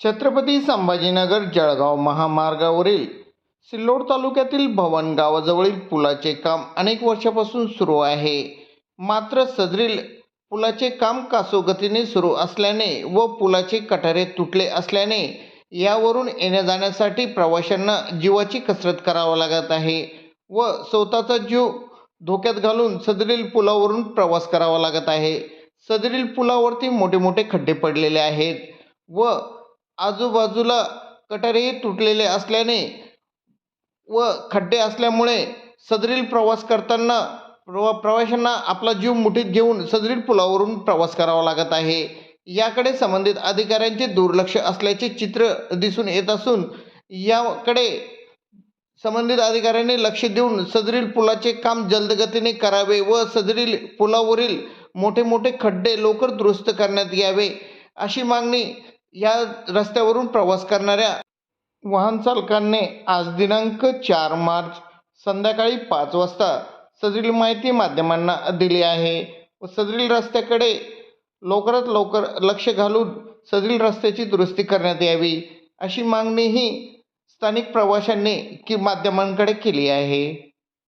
छत्रपती संभाजीनगर जळगाव महामार्गावरील सिल्लोड तालुक्यातील भवन गावाजवळील पुलाचे काम अनेक वर्षापासून सुरू आहे. मात्र सदरील पुलाचे काम कासोगतीने सुरू असल्याने व पुलाचे कठारे तुटले असल्याने यावरून येण्या जाण्यासाठी प्रवाशांना जीवाची कसरत करावा लागत आहे व स्वतःचा जीव धोक्यात घालून सदरील पुलावरून प्रवास करावा लागत आहे. सदरील पुलावरती मोठे मोठे खड्डे पडलेले आहेत व आजूबाजूला कटरही तुटलेले असल्याने व खड्डे असल्यामुळे सदरील प्रवास करताना प्रवा प्रवाशांना आपला जीव मुठीत घेऊन सदरील पुलावरून प्रवास करावा लागत आहे. याकडे संबंधित अधिकाऱ्यांचे दुर्लक्ष असल्याचे चित्र दिसून येत असून याकडे संबंधित अधिकाऱ्यांनी लक्ष देऊन सदरील पुलाचे काम जलदगतीने करावे व सदरील पुलावरील मोठे मोठे खड्डे लवकर दुरुस्त करण्यात यावे अशी मागणी या रस्त्यावरून प्रवास करणाऱ्या वाहन चालकांनी आज दिनांक चार मार्च संध्याकाळी पाच वाजता सदरील माहिती माध्यमांना दिली आहे. व सदरील रस्त्याकडे लवकरात लवकर लक्ष घालून सदरील रस्त्याची दुरुस्ती करण्यात यावी अशी मागणीही स्थानिक प्रवाशांनी की माध्यमांकडे केली आहे.